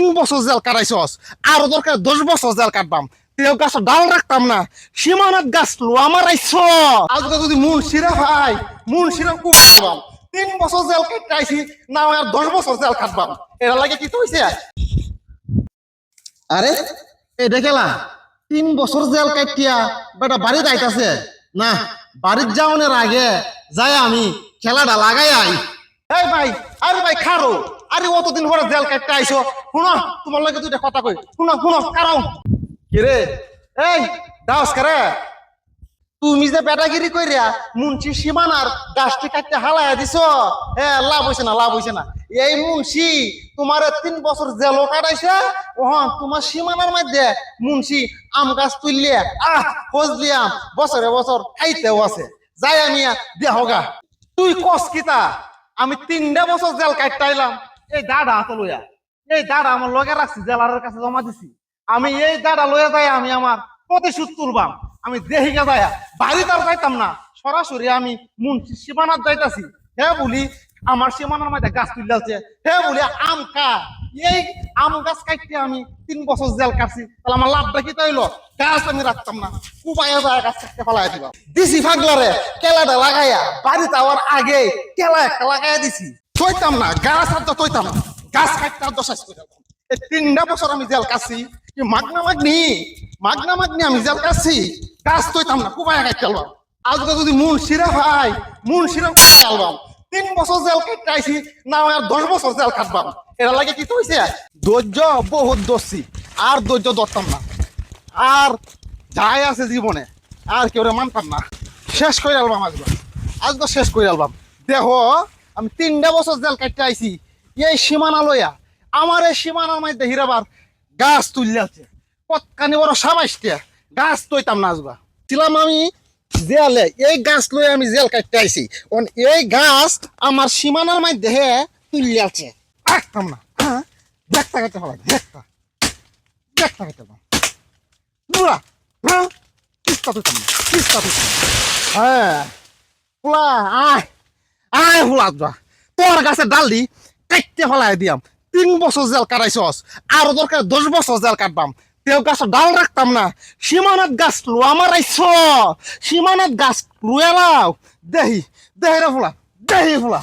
তিন বছর জেল কাটাইছস। আরও দরকার দশ বছর জেল কাটবাম। তেও গাছ ডাল রাখতাম না সীমানাত গাছ লোয়া মারাইছ আজকে যদি সিরা ভাই সিরা কুবাম তিন বছর জেল কাটাইছি না আর দশ বছর জেল কাটবাম। এরা লাগে কি কইছে আরে এ দেখেলা? তিন বছর জেল কাটিয়া বেটা বাড়িতে আইতাছে না বাড়ির যাওয়ানোর আগে যাই আমি খেলাটা লাগাই আই। এই ভাই আরে ভাই খারো আরে অতদিন পরে জেল কাটতে আইছো। শুনো তোমার লাগে দুইটা কথা কই। শুনো শুনো কারও কিরে? এই দাস করে? তুমি যে বেটাগিরি কইরা মুন্সি সীমানার গাছটি কাটতে হালায়া দিছ হ্যাঁ লাভ হইছে না লাভ হইছে না। এই মুন্সি তোমার তিন বছর জেলও কাটাইছে ওহন তোমার সীমানার মধ্যে মুন্সি আম গাছ তুললে আহ খোঁজ ফজলিয়াম বছরে বছর খাইতেও আছে। যাই আমি দেহগা তুই কস কিতা আমি তিনটা বছর জেল কাটতে আইলাম। এই দাদা হাতে লইয়া। এই দাদা আমার লগে রাখছি, জেলারের কাছে জমা দিছি। আমি এই দাদা লইয়া যাই, আমি আমার প্রতিশোধ তুলবাম আমি দেহিকা যায়া বাড়িতে আর যাইতাম না। সরাসরি আমি মুন সীমানার যাইতাছি। হে বলি, আমার সীমানার মধ্যে গাছ তুলছে হে বলি, আম কা এই আম গাছ কাটতে আমি তিন বছর জেল কাটছি। তাহলে আমার লাভটা কি তাইলো? গাছ আমি রাখতাম না। কুপাইয়া যায় গাছ কাটতে ফেলাই দিবা। দিছি ফাগলারে কেলাটা লাগাইয়া বাড়িতে আওয়ার আগে কেলা একটা লাগাইয়া দিছি। তৈতাম না, গাছ তো তৈতাম না। গাছ কাটতে দশাইশ করে এই তিনটা বছর আমি জেল কাছি। কি মাগনা মাগনি মাগনা মাগনি আমি জেল কাটছি গাছ তৈতাম না কুপাইয়া কাটতে আলবাম। আজকে যদি মন সিরা ভাই মন সিরা আলবাম। তিন বছর জেল কাটতে আইছি না আর দশ বছর জেল কাটবাম। এরা লাগে কি কইছে? ধৈর্য বহুত দোষী। আর ধৈর্য ধরতাম না। আর যাই আছে জীবনে, আর কেউ মানতাম না। শেষ করে আলবাম আজকে। আজকে শেষ করে আলবাম। দেহ আমি তিনটা বছর জেল কাটতে আইছি। এই সীমানা লইয়া, আমার এই সীমানার মধ্যে হিরাবার গাছ তুললে আছে পৎকানি বড় সাবাইশটা গাছ তৈতাম না আজবা। ছিলাম আমি জেলে, এই গাছ লই আমি জেল কাটতে আইছি। এই গাছ আমার সীমানার মধ্যে হে আছে একদম না হ্যাঁ দেখতা কাটতে হবে, দেখতা। দেখতা কাটতে হবে। বুড়া হ্যাঁ কিস্তা তুইতাম না, কিস্তা তুইতাম হ্যাঁ হুলা আয়। আয় হোলা তোর গাছে ডাল দি কাটতে হলাই দিয়াম। তিন বছর জেল কাটাইছস আরও দরকার দশ বছর জেল কাটবাম। তেও গাছ ডাল রাখতাম না, সীমানাত গাছ লোয়া মারাইছ সীমানাত গাছ লুয়ালাও দেহি দেহি রে ফুলা দেহি ফুলা